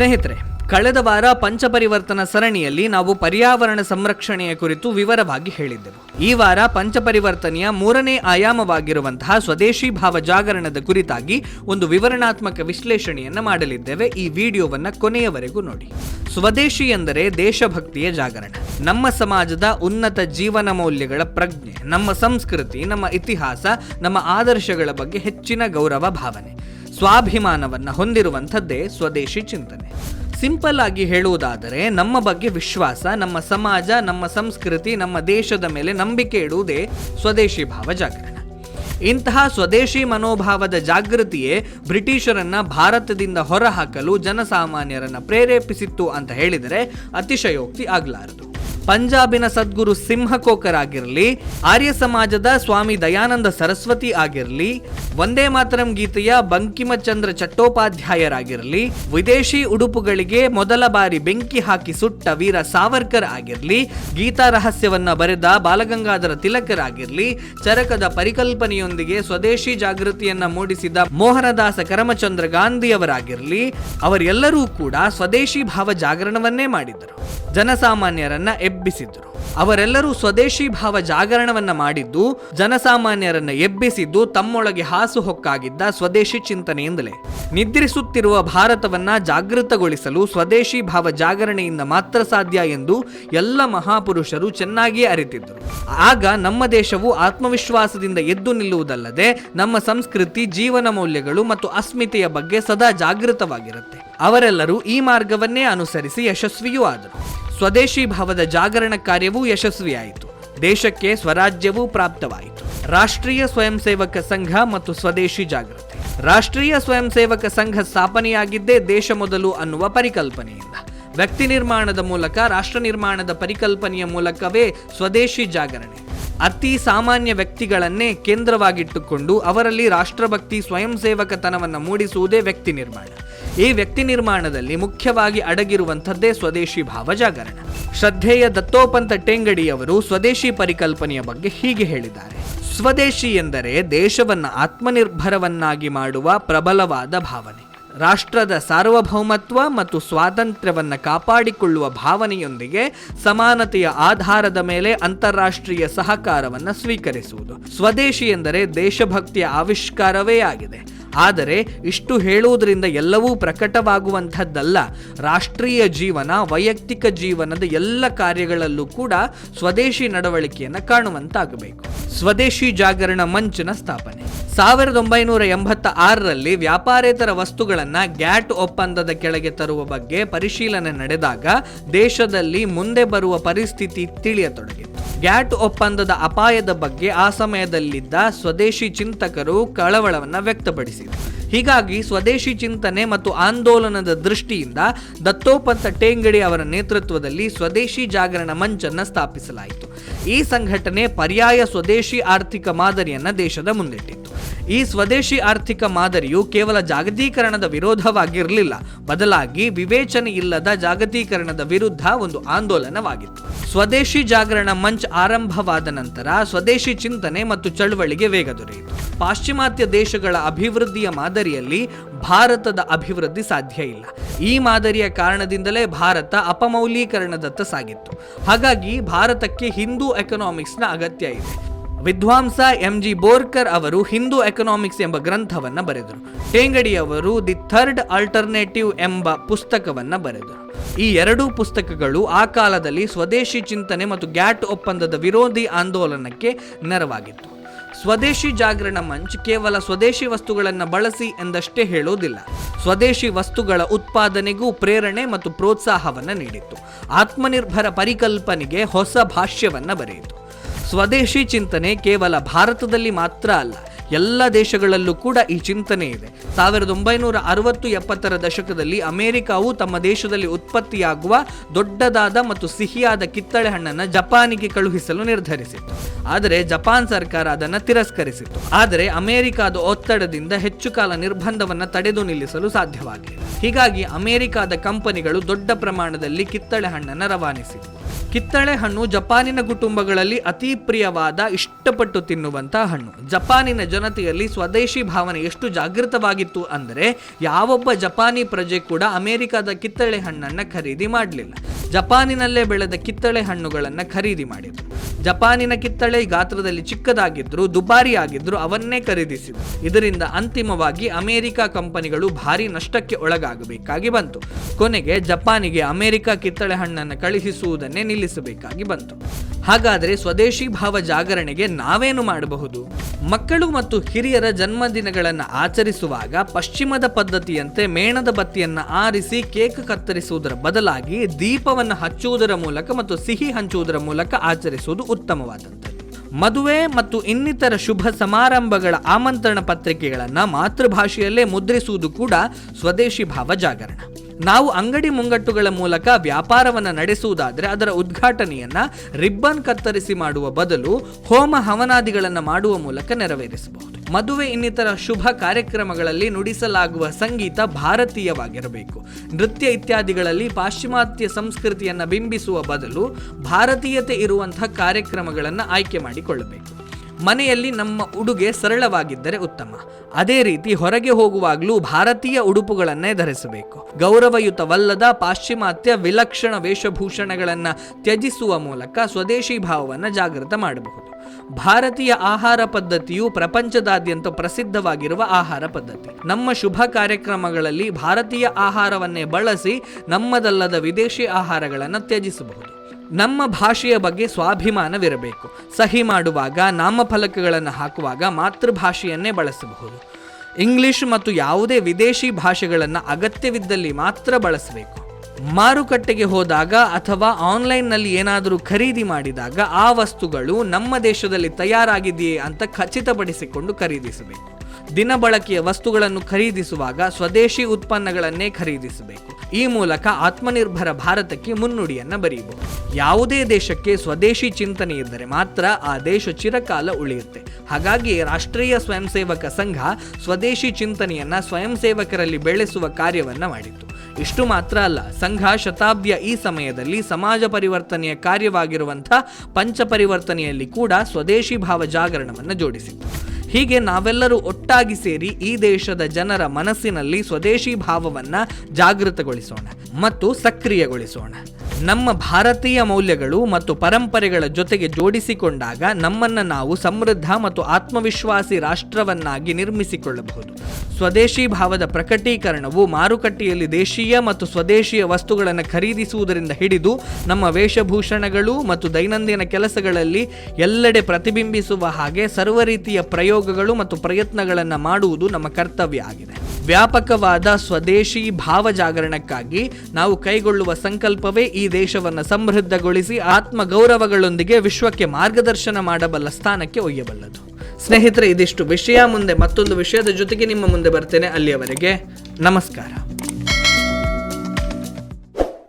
ಸ್ನೇಹಿತರೆ, ಕಳೆದ ವಾರ ಪಂಚಪರಿವರ್ತನ ಸರಣಿಯಲ್ಲಿ ನಾವು ಪರ್ಯಾವರಣ ಸಂರಕ್ಷಣೆಯ ಕುರಿತು ವಿವರವಾಗಿ ಹೇಳಿದ್ದೆವು. ಈ ವಾರ ಪಂಚಪರಿವರ್ತನೆಯ ಮೂರನೇ ಆಯಾಮವಾಗಿರುವಂತಹ ಸ್ವದೇಶಿ ಭಾವ ಜಾಗರಣದ ಕುರಿತಾಗಿ ಒಂದು ವಿವರಣಾತ್ಮಕ ವಿಶ್ಲೇಷಣೆಯನ್ನ ಮಾಡಲಿದ್ದೇವೆ. ಈ ವಿಡಿಯೋವನ್ನ ಕೊನೆಯವರೆಗೂ ನೋಡಿ. ಸ್ವದೇಶಿ ಎಂದರೆ ದೇಶಭಕ್ತಿಯ ಜಾಗರಣ. ನಮ್ಮ ಸಮಾಜದ ಉನ್ನತ ಜೀವನ ಮೌಲ್ಯಗಳ ಪ್ರಜ್ಞೆ, ನಮ್ಮ ಸಂಸ್ಕೃತಿ, ನಮ್ಮ ಇತಿಹಾಸ, ನಮ್ಮ ಆದರ್ಶಗಳ ಬಗ್ಗೆ ಹೆಚ್ಚಿನ ಗೌರವ, ಭಾವನೆ. ಸ್ವಾಭಿಮಾನವನ್ನ ಹೊಂದಿರುವಂಥದ್ದೇ ಸ್ವದೇಶಿ ಚಿಂತನೆ. ಸಿಂಪಲ್ ಆಗಿ ಹೇಳುವುದಾದರೆ, ನಮ್ಮ ಬಗ್ಗೆ ವಿಶ್ವಾಸ, ನಮ್ಮ ಸಮಾಜ, ನಮ್ಮ ಸಂಸ್ಕೃತಿ, ನಮ್ಮ ದೇಶದ ಮೇಲೆ ನಂಬಿಕೆ ಇಡುವುದೇ ಸ್ವದೇಶಿ ಭಾವ ಜಾಗರಣ. ಇಂತಹ ಸ್ವದೇಶಿ ಮನೋಭಾವದ ಜಾಗೃತಿಯೇ ಬ್ರಿಟಿಷರನ್ನ ಭಾರತದಿಂದ ಹೊರಹಾಕಲು ಜನಸಾಮಾನ್ಯರನ್ನ ಪ್ರೇರೇಪಿಸಿತ್ತು ಅಂತ ಹೇಳಿದರೆ ಅತಿಶಯೋಕ್ತಿ ಆಗ್ಲಾರದು. ಪಂಜಾಬಿನ ಸದ್ಗುರು ಸಿಂಹಕೋಕರಾಗಿರಲಿ ಆರ್ಯ ಸಮಾಜದ ಸ್ವಾಮಿ ದಯಾನಂದ ಸರಸ್ವತಿ ಆಗಿರಲಿ, ವಂದೇ ಮಾತರಂ ಗೀತೆಯ ಬಂಕಿಮಚಂದ್ರ ಚಟ್ಟೋಪಾಧ್ಯಾಯರಾಗಿರಲಿ, ವಿದೇಶಿ ಉಡುಪುಗಳಿಗೆ ಮೊದಲ ಬಾರಿ ಬೆಂಕಿ ಹಾಕಿ ಸುಟ್ಟ ವೀರ ಸಾವರ್ಕರ್ ಆಗಿರಲಿ, ಗೀತಾ ರಹಸ್ಯವನ್ನ ಬರೆದ ಬಾಲಗಂಗಾಧರ ತಿಲಕರಾಗಿರಲಿ ಚರಕದ ಪರಿಕಲ್ಪನೆಯೊಂದಿಗೆ ಸ್ವದೇಶಿ ಜಾಗೃತಿಯನ್ನ ಮೂಡಿಸಿದ ಮೋಹನದಾಸ ಕರಮಚಂದ್ರ ಗಾಂಧಿಯವರಾಗಿರಲಿ, ಅವರೆಲ್ಲರೂ ಕೂಡ ಸ್ವದೇಶಿ ಭಾವ ಜಾಗರಣವನ್ನೇ ಮಾಡಿದ್ದರು ಜನಸಾಮಾನ್ಯರನ್ನ ಎಬ್ಬಿಸಿದ್ರು. ಅವರೆಲ್ಲರೂ ಸ್ವದೇಶಿ ಭಾವ ಜಾಗರಣವನ್ನ ಮಾಡಿದ್ದು, ಜನಸಾಮಾನ್ಯರನ್ನ ಎಬ್ಬಿಸಿದ್ದು, ತಮ್ಮೊಳಗೆ ಹಾಸುಹೊಕ್ಕಾಗಿದ್ದ ಸ್ವದೇಶಿ ಚಿಂತನೆಯಿಂದಲೇ. ನಿದ್ರಿಸುತ್ತಿರುವ ಭಾರತವನ್ನ ಜಾಗೃತಗೊಳಿಸಲು ಸ್ವದೇಶಿ ಭಾವ ಜಾಗರಣೆಯಿಂದ ಮಾತ್ರ ಸಾಧ್ಯ ಎಂದು ಎಲ್ಲ ಮಹಾಪುರುಷರು ಚೆನ್ನಾಗಿಯೇ ಅರಿತಿದ್ದರು. ಆಗ ನಮ್ಮ ದೇಶವು ಆತ್ಮವಿಶ್ವಾಸದಿಂದ ಎದ್ದು ನಿಲ್ಲುವುದಲ್ಲದೆ, ನಮ್ಮ ಸಂಸ್ಕೃತಿ, ಜೀವನ ಮೌಲ್ಯಗಳು ಮತ್ತು ಅಸ್ಮಿತೆಯ ಬಗ್ಗೆ ಸದಾ ಜಾಗೃತವಾಗಿರುತ್ತೆ. ಅವರೆಲ್ಲರೂ ಈ ಮಾರ್ಗವನ್ನೇ ಅನುಸರಿಸಿ ಯಶಸ್ವಿಯೂ ಆದರು. ಸ್ವದೇಶಿ ಭಾವದ ಜಾಗರಣ ಕಾರ್ಯವೂ ಯಶಸ್ವಿಯಾಯಿತು. ದೇಶಕ್ಕೆ ಸ್ವರಾಜ್ಯವೂ ಪ್ರಾಪ್ತವಾಯಿತು. ರಾಷ್ಟ್ರೀಯ ಸ್ವಯಂ ಸೇವಕ ಸಂಘ ಮತ್ತು ಸ್ವದೇಶಿ ಜಾಗೃತಿ. ರಾಷ್ಟ್ರೀಯ ಸ್ವಯಂ ಸೇವಕ ಸಂಘ ಸ್ಥಾಪನೆಯಾಗಿದ್ದೇ ದೇಶ ಮೊದಲು ಅನ್ನುವ ಪರಿಕಲ್ಪನೆಯಿಂದ. ವ್ಯಕ್ತಿ ನಿರ್ಮಾಣದ ಮೂಲಕ ರಾಷ್ಟ್ರ ನಿರ್ಮಾಣದ ಪರಿಕಲ್ಪನೆಯ ಮೂಲಕವೇ ಸ್ವದೇಶಿ ಜಾಗರಣೆ. ಅತಿ ಸಾಮಾನ್ಯ ವ್ಯಕ್ತಿಗಳನ್ನೇ ಕೇಂದ್ರವಾಗಿಟ್ಟುಕೊಂಡು ಅವರಲ್ಲಿ ರಾಷ್ಟ್ರಭಕ್ತಿ ಸ್ವಯಂ ಸೇವಕತನವನ್ನು ಮೂಡಿಸುವುದೇ ವ್ಯಕ್ತಿ ನಿರ್ಮಾಣ. ಈ ವ್ಯಕ್ತಿ ನಿರ್ಮಾಣದಲ್ಲಿ ಮುಖ್ಯವಾಗಿ ಅಡಗಿರುವಂಥದ್ದೇ ಸ್ವದೇಶಿ ಭಾವ ಜಾಗರಣ ಶ್ರದ್ಧೇಯ ದತ್ತೋಪಂತ ಟೆಂಗಡಿಯವರು ಸ್ವದೇಶಿ ಪರಿಕಲ್ಪನೆಯ ಬಗ್ಗೆ ಹೀಗೆ ಹೇಳಿದ್ದಾರೆ. ಸ್ವದೇಶಿ ಎಂದರೆ ದೇಶವನ್ನ ಆತ್ಮನಿರ್ಭರವನ್ನಾಗಿ ಮಾಡುವ ಪ್ರಬಲವಾದ ಭಾವನೆ. ರಾಷ್ಟ್ರದ ಸಾರ್ವಭೌಮತ್ವ ಮತ್ತು ಸ್ವಾತಂತ್ರ್ಯವನ್ನು ಕಾಪಾಡಿಕೊಳ್ಳುವ ಭಾವನೆಯೊಂದಿಗೆ ಸಮಾನತೆಯ ಆಧಾರದ ಮೇಲೆ ಅಂತಾರಾಷ್ಟ್ರೀಯ ಸಹಕಾರವನ್ನು ಸ್ವೀಕರಿಸುವುದು. ಸ್ವದೇಶಿ ಎಂದರೆ ದೇಶಭಕ್ತಿಯ ಆವಿಷ್ಕಾರವೇ ಆಗಿದೆ. ಆದರೆ ಇಷ್ಟು ಹೇಳುವುದರಿಂದ ಎಲ್ಲವೂ ಪ್ರಕಟವಾಗುವಂಥದ್ದಲ್ಲ. ರಾಷ್ಟ್ರೀಯ ಜೀವನ, ವೈಯಕ್ತಿಕ ಜೀವನದ ಎಲ್ಲ ಕಾರ್ಯಗಳಲ್ಲೂ ಕೂಡ ಸ್ವದೇಶಿ ನಡವಳಿಕೆಯನ್ನು ಕಾಣುವಂತಾಗಬೇಕು. ಸ್ವದೇಶಿ ಜಾಗರಣ ಮಂಚ್ನ ಸ್ಥಾಪನೆ. ಸಾವಿರದ ಒಂಬೈನೂರ ಎಂಬತ್ತ ಆರರಲ್ಲಿ ವ್ಯಾಪಾರೇತರ ವಸ್ತುಗಳನ್ನ ಗ್ಯಾಟ್ ಒಪ್ಪಂದದ ಕೆಳಗೆ ತರುವ ಬಗ್ಗೆ ಪರಿಶೀಲನೆ ನಡೆದಾಗ ದೇಶದಲ್ಲಿ ಮುಂದೆ ಬರುವ ಪರಿಸ್ಥಿತಿ ತಿಳಿಯತೊಡಗಿತು ಗ್ಯಾಟ್ ಒಪ್ಪಂದದ ಅಪಾಯದ ಬಗ್ಗೆ ಆ ಸಮಯದಲ್ಲಿದ್ದ ಸ್ವದೇಶಿ ಚಿಂತಕರು ಕಳವಳವನ್ನು ವ್ಯಕ್ತಪಡಿಸಿದರು. ಹೀಗಾಗಿ ಸ್ವದೇಶಿ ಚಿಂತನೆ ಮತ್ತು ಆಂದೋಲನದ ದೃಷ್ಟಿಯಿಂದ ದತ್ತೋಪಂತ ಟೇಂಗಡಿ ಅವರ ನೇತೃತ್ವದಲ್ಲಿ ಸ್ವದೇಶಿ ಜಾಗರಣ ಮಂಚನ್ನು ಸ್ಥಾಪಿಸಲಾಯಿತು. ಈ ಸಂಘಟನೆ ಪರ್ಯಾಯ ಸ್ವದೇಶಿ ಆರ್ಥಿಕ ಮಾದರಿಯನ್ನ ದೇಶದ ಮುಂದಿಟ್ಟಿತ್ತು. ಈ ಸ್ವದೇಶಿ ಆರ್ಥಿಕ ಮಾದರಿಯು ಕೇವಲ ಜಾಗತೀಕರಣದ ವಿರೋಧವಾಗಿರಲಿಲ್ಲ. ಬದಲಾಗಿ ವಿವೇಚನೆ ಇಲ್ಲದ ಜಾಗತೀಕರಣದ ವಿರುದ್ಧ ಒಂದು ಆಂದೋಲನವಾಗಿತ್ತು. ಸ್ವದೇಶಿ ಜಾಗರಣ ಮಂಚ್ ಆರಂಭವಾದ ನಂತರ ಸ್ವದೇಶಿ ಚಿಂತನೆ ಮತ್ತು ಚಳುವಳಿಗೆ ವೇಗ ದೊರೆಯಿತು. ಪಾಶ್ಚಿಮಾತ್ಯ ದೇಶಗಳ ಅಭಿವೃದ್ಧಿಯ ಮಾದರಿಯಲ್ಲಿ ಭಾರತದ ಅಭಿವೃದ್ಧಿ ಸಾಧ್ಯ ಇಲ್ಲ. ಈ ಮಾದರಿಯ ಕಾರಣದಿಂದಲೇ ಭಾರತ ಅಪಮೌಲ್ಯೀಕರಣದತ್ತ ಸಾಗಿತ್ತು. ಹಾಗಾಗಿ ಭಾರತಕ್ಕೆ ಹಿಂದೂ ಎಕನಾಮಿಕ್ಸ್ನ ಅಗತ್ಯ ಇದೆ. ವಿದ್ವಾಂಸ ಎಂ ಜಿ ಬೋರ್ಕರ್ ಅವರು ಹಿಂದೂ ಎಕನಾಮಿಕ್ಸ್ ಎಂಬ ಗ್ರಂಥವನ್ನು ಬರೆದರು. ಟೇಂಗಡಿ ಅವರು ದಿ ಥರ್ಡ್ ಆಲ್ಟರ್ನೇಟಿವ್ ಎಂಬ ಪುಸ್ತಕವನ್ನು ಬರೆದರು. ಈ ಎರಡೂ ಪುಸ್ತಕಗಳು ಆ ಕಾಲದಲ್ಲಿ ಸ್ವದೇಶಿ ಚಿಂತನೆ ಮತ್ತು ಗ್ಯಾಟ್ ಒಪ್ಪಂದದ ವಿರೋಧಿ ಆಂದೋಲನಕ್ಕೆ ನೆರವಾಗಿತ್ತು. ಸ್ವದೇಶಿ ಜಾಗರಣ ಮಂಚ್ ಕೇವಲ ಸ್ವದೇಶಿ ವಸ್ತುಗಳನ್ನು ಬಳಸಿ ಎಂದಷ್ಟೇ ಹೇಳೋದಿಲ್ಲ. ಸ್ವದೇಶಿ ವಸ್ತುಗಳ ಉತ್ಪಾದನೆಗೂ ಪ್ರೇರಣೆ ಮತ್ತು ಪ್ರೋತ್ಸಾಹವನ್ನು ನೀಡಿತ್ತು. ಆತ್ಮನಿರ್ಭರ ಪರಿಕಲ್ಪನೆಗೆ ಹೊಸ ಭಾಷ್ಯವನ್ನು ಬರೆಯಿತು. ಸ್ವದೇಶಿ ಚಿಂತನೆ ಕೇವಲ ಭಾರತದಲ್ಲಿ ಮಾತ್ರ ಅಲ್ಲ ಎಲ್ಲ ದೇಶಗಳಲ್ಲೂ ಕೂಡ ಈ ಚಿಂತನೆ ಇದೆ. ಸಾವಿರದ ಒಂಬೈನೂರ ಅರವತ್ತು ಎಪ್ಪತ್ತರ ದಶಕದಲ್ಲಿ ಅಮೆರಿಕಾವು ತಮ್ಮ ದೇಶದಲ್ಲಿ ಉತ್ಪತ್ತಿಯಾಗುವ ದೊಡ್ಡದಾದ ಮತ್ತು ಸಿಹಿಯಾದ ಕಿತ್ತಳೆ ಹಣ್ಣನ್ನು ಜಪಾನಿಗೆ ಕಳುಹಿಸಲು ನಿರ್ಧರಿಸಿತ್ತು. ಆದರೆ ಜಪಾನ್ ಸರ್ಕಾರ ಅದನ್ನು ತಿರಸ್ಕರಿಸಿತ್ತು. ಆದರೆ ಅಮೆರಿಕಾದ ಒತ್ತಡದಿಂದ ಹೆಚ್ಚು ಕಾಲ ನಿರ್ಬಂಧವನ್ನು ತಡೆದು ನಿಲ್ಲಿಸಲು ಸಾಧ್ಯವಾಗಿದೆ ಹೀಗಾಗಿ ಅಮೆರಿಕಾದ ಕಂಪನಿಗಳು ದೊಡ್ಡ ಪ್ರಮಾಣದಲ್ಲಿ ಕಿತ್ತಳೆ ಹಣ್ಣನ್ನು ರವಾನಿಸಿತು ಕಿತ್ತಳೆ ಹಣ್ಣು ಜಪಾನಿನ ಕುಟುಂಬಗಳಲ್ಲಿ ಅತಿ ಪ್ರಿಯವಾದ, ಇಷ್ಟಪಟ್ಟು ತಿನ್ನುವಂತಹ ಹಣ್ಣು. ಜಪಾನಿನ ಜನತೆಯಲ್ಲಿ ಸ್ವದೇಶಿ ಭಾವನೆ ಎಷ್ಟು ಜಾಗೃತವಾಗಿತ್ತು ಅಂದರೆ ಯಾವೊಬ್ಬ ಜಪಾನಿ ಪ್ರಜೆ ಕೂಡ ಅಮೆರಿಕದ ಕಿತ್ತಳೆ ಹಣ್ಣನ್ನು ಖರೀದಿ ಮಾಡಲಿಲ್ಲ. ಜಪಾನಿನಲ್ಲೇ ಬೆಳೆದ ಕಿತ್ತಳೆ ಹಣ್ಣುಗಳನ್ನು ಖರೀದಿ ಮಾಡಿದರು. ಜಪಾನಿನ ಕಿತ್ತಳೆ ಗಾತ್ರದಲ್ಲಿ ಚಿಕ್ಕದಾಗಿದ್ರು ದುಬಾರಿ ಆಗಿದ್ರು ಅವನ್ನೇ ಖರೀದಿಸಿದರು ಇದರಿಂದ ಅಂತಿಮವಾಗಿ ಅಮೆರಿಕ ಕಂಪನಿಗಳು ಭಾರಿ ನಷ್ಟಕ್ಕೆ ಒಳಗಾಗಬೇಕಾಗಿ ಬಂತು. ಕೊನೆಗೆ ಜಪಾನಿಗೆ ಅಮೆರಿಕ ಕಿತ್ತಳೆ ಹಣ್ಣನ್ನು ಕಳುಹಿಸುವುದನ್ನೇ ನಿಲ್ಲಿಸಬೇಕಾಗಿ ಬಂತು. ಹಾಗಾದರೆ ಸ್ವದೇಶಿ ಭಾವ ಜಾಗರಣೆಗೆ ನಾವೇನು ಮಾಡಬಹುದು? ಮಕ್ಕಳು ಮತ್ತು ಹಿರಿಯರ ಜನ್ಮದಿನಗಳನ್ನು ಆಚರಿಸುವಾಗ ಪಶ್ಚಿಮದ ಪದ್ಧತಿಯಂತೆ ಮೇಣದ ಬತ್ತಿಯನ್ನು ಆರಿಸಿ ಕೇಕ್ ಕತ್ತರಿಸುವುದರ ಬದಲಾಗಿ ದೀಪವನ್ನು ಹಚ್ಚುವುದರ ಮೂಲಕ ಮತ್ತು ಸಿಹಿ ಹಂಚುವುದರ ಮೂಲಕ ಆಚರಿಸುವುದು ಉತ್ತಮವಾದಂಥದ್ದು. ಮದುವೆ ಮತ್ತು ಇನ್ನಿತರ ಶುಭ ಸಮಾರಂಭಗಳ ಆಮಂತ್ರಣ ಪತ್ರಿಕೆಗಳನ್ನು ಮಾತೃಭಾಷೆಯಲ್ಲೇ ಮುದ್ರಿಸುವುದು ಕೂಡ ಸ್ವದೇಶಿ ಭಾವ ಜಾಗರಣ ನಾವು ಅಂಗಡಿ ಮುಂಗಟ್ಟುಗಳ ಮೂಲಕ ವ್ಯಾಪಾರವನ್ನು ನಡೆಸುವುದಾದರೆ ಅದರ ಉದ್ಘಾಟನೆಯನ್ನ ರಿಬ್ಬನ್ ಕತ್ತರಿಸಿ ಮಾಡುವ ಬದಲು ಹೋಮ ಹವನಾದಿಗಳನ್ನು ಮಾಡುವ ಮೂಲಕ ನೆರವೇರಿಸಬಹುದು. ಮದುವೆ ಇನ್ನಿತರ ಶುಭ ಕಾರ್ಯಕ್ರಮಗಳಲ್ಲಿ ನುಡಿಸಲಾಗುವ ಸಂಗೀತ ಭಾರತೀಯವಾಗಿರಬೇಕು. ನೃತ್ಯ ಇತ್ಯಾದಿಗಳಲ್ಲಿ ಪಾಶ್ಚಿಮಾತ್ಯ ಸಂಸ್ಕೃತಿಯನ್ನು ಬಿಂಬಿಸುವ ಬದಲು ಭಾರತೀಯತೆ ಇರುವಂತಹ ಕಾರ್ಯಕ್ರಮಗಳನ್ನು ಆಯ್ಕೆ ಮಾಡಿಕೊಳ್ಳಬೇಕು. ಮನೆಯಲ್ಲಿ ನಮ್ಮ ಉಡುಗೆ ಸರಳವಾಗಿದ್ದರೆ ಉತ್ತಮ. ಅದೇ ರೀತಿ ಹೊರಗೆ ಹೋಗುವಾಗಲೂ ಭಾರತೀಯ ಉಡುಪುಗಳನ್ನೇ ಧರಿಸಬೇಕು. ಗೌರವಯುತವಲ್ಲದ ಪಾಶ್ಚಿಮಾತ್ಯ ವಿಲಕ್ಷಣ ವೇಷಭೂಷಣಗಳನ್ನು ತ್ಯಜಿಸುವ ಮೂಲಕ ಸ್ವದೇಶಿ ಭಾವವನ್ನು ಜಾಗೃತ ಮಾಡಬಹುದು. ಭಾರತೀಯ ಆಹಾರ ಪದ್ಧತಿಯು ಪ್ರಪಂಚದಾದ್ಯಂತ ಪ್ರಸಿದ್ಧವಾಗಿರುವ ಆಹಾರ ಪದ್ಧತಿ. ನಮ್ಮ ಶುಭ ಕಾರ್ಯಕ್ರಮಗಳಲ್ಲಿ ಭಾರತೀಯ ಆಹಾರವನ್ನೇ ಬಳಸಿ ನಮ್ಮದಲ್ಲದ ವಿದೇಶಿ ಆಹಾರಗಳನ್ನು ತ್ಯಜಿಸಬಹುದು. ನಮ್ಮ ಭಾಷೆಯ ಬಗ್ಗೆ ಸ್ವಾಭಿಮಾನವಿರಬೇಕು. ಸಹಿ ಮಾಡುವಾಗ, ನಾಮಫಲಕಗಳನ್ನು ಹಾಕುವಾಗ ಮಾತೃಭಾಷೆಯನ್ನೇ ಬಳಸಬಹುದು. ಇಂಗ್ಲಿಷ್ ಮತ್ತು ಯಾವುದೇ ವಿದೇಶಿ ಭಾಷೆಗಳನ್ನು ಅಗತ್ಯವಿದ್ದಲ್ಲಿ ಮಾತ್ರ ಬಳಸಬೇಕು. ಮಾರುಕಟ್ಟೆಗೆ ಹೋದಾಗ ಅಥವಾ ಆನ್ಲೈನ್ನಲ್ಲಿ ಏನಾದರೂ ಖರೀದಿ ಮಾಡಿದಾಗ ಆ ವಸ್ತುಗಳು ನಮ್ಮ ದೇಶದಲ್ಲಿ ತಯಾರಾಗಿದೆಯೇ ಅಂತ ಖಚಿತಪಡಿಸಿಕೊಂಡು ಖರೀದಿಸಬೇಕು. ದಿನ ಬಳಕೆಯ ವಸ್ತುಗಳನ್ನು ಖರೀದಿಸುವಾಗ ಸ್ವದೇಶಿ ಉತ್ಪನ್ನಗಳನ್ನೇ ಖರೀದಿಸಬೇಕು. ಈ ಮೂಲಕ ಆತ್ಮನಿರ್ಭರ ಭಾರತಕ್ಕೆ ಮುನ್ನುಡಿಯನ್ನು ಬರೆಯಬಹುದು ಯಾವುದೇ ದೇಶಕ್ಕೆ ಸ್ವದೇಶಿ ಚಿಂತನೆ ಇದ್ದರೆ ಮಾತ್ರ ಆ ದೇಶ ಚಿರಕಾಲ ಉಳಿಯುತ್ತೆ. ಹಾಗಾಗಿ ರಾಷ್ಟ್ರೀಯ ಸ್ವಯಂ ಸೇವಕ ಸಂಘ ಸ್ವದೇಶಿ ಚಿಂತನೆಯನ್ನು ಸ್ವಯಂ ಸೇವಕರಲ್ಲಿ ಬೆಳೆಸುವ ಕಾರ್ಯವನ್ನು ಮಾಡಿತು ಇಷ್ಟು ಮಾತ್ರ ಅಲ್ಲ, ಸಂಘ ಶತಾಬ್ದಿಯ ಈ ಸಮಯದಲ್ಲಿ ಸಮಾಜ ಪರಿವರ್ತನೆಯ ಕಾರ್ಯವಾಗಿರುವಂಥ ಪಂಚಪರಿವರ್ತನೆಯಲ್ಲಿ ಕೂಡ ಸ್ವದೇಶಿ ಭಾವ ಜಾಗರಣವನ್ನು ಜೋಡಿಸಿತು ಹೀಗೆ ನಾವೆಲ್ಲರೂ ಒಟ್ಟಾಗಿ ಸೇರಿ ಈ ದೇಶದ ಜನರ ಮನಸ್ಸಿನಲ್ಲಿ ಸ್ವದೇಶಿ ಭಾವವನ್ನು ಜಾಗೃತಗೊಳಿಸೋಣ. ಮತ್ತು ಸಕ್ರಿಯಗೊಳಿಸೋಣ. ನಮ್ಮ ಭಾರತೀಯ ಮೌಲ್ಯಗಳು ಮತ್ತು ಪರಂಪರೆಗಳ ಜೊತೆಗೆ ಜೋಡಿಸಿಕೊಂಡಾಗ ನಮ್ಮನ್ನು ನಾವು ಸಮೃದ್ಧ ಮತ್ತು ಆತ್ಮವಿಶ್ವಾಸಿ ರಾಷ್ಟ್ರವನ್ನಾಗಿ ನಿರ್ಮಿಸಿಕೊಳ್ಳಬಹುದು. ಸ್ವದೇಶಿ ಭಾವದ ಪ್ರಕಟೀಕರಣವು ಮಾರುಕಟ್ಟೆಯಲ್ಲಿ ದೇಶೀಯ ಮತ್ತು ಸ್ವದೇಶಿಯ ವಸ್ತುಗಳನ್ನು ಖರೀದಿಸುವುದರಿಂದ ಹಿಡಿದು ನಮ್ಮ ವೇಷಭೂಷಣಗಳು ಮತ್ತು ದೈನಂದಿನ ಕೆಲಸಗಳಲ್ಲಿ ಎಲ್ಲೆಡೆ ಪ್ರತಿಬಿಂಬಿಸುವ ಹಾಗೆ ಸರ್ವ ರೀತಿಯ ಪ್ರಯೋಗಗಳು ಮತ್ತು ಪ್ರಯತ್ನಗಳನ್ನು ಮಾಡುವುದು ನಮ್ಮ ಕರ್ತವ್ಯ ಆಗಿದೆ. ವ್ಯಾಪಕವಾದ ಸ್ವದೇಶಿ ಭಾವ ಜಾಗರಣಕ್ಕಾಗಿ ನಾವು ಕೈಗೊಳ್ಳುವ ಸಂಕಲ್ಪವೇ ಈ ದೇಶವನ್ನು ಸಮೃದ್ಧಗೊಳಿಸಿ ಆತ್ಮ ಗೌರವಗಳೊಂದಿಗೆ ವಿಶ್ವಕ್ಕೆ ಮಾರ್ಗದರ್ಶನ ಮಾಡಬಲ್ಲ ಸ್ಥಾನಕ್ಕೆ ಒಯ್ಯಬಲ್ಲದು. ಸ್ನೇಹಿತರೆ, ಇದಿಷ್ಟು ವಿಷಯ. ಮುಂದೆ ಮತ್ತೊಂದು ವಿಷಯದ ಜೊತೆಗೆ ನಿಮ್ಮ ಮುಂದೆ ಬರ್ತೇನೆ. ಅಲ್ಲಿಯವರೆಗೆ ನಮಸ್ಕಾರ.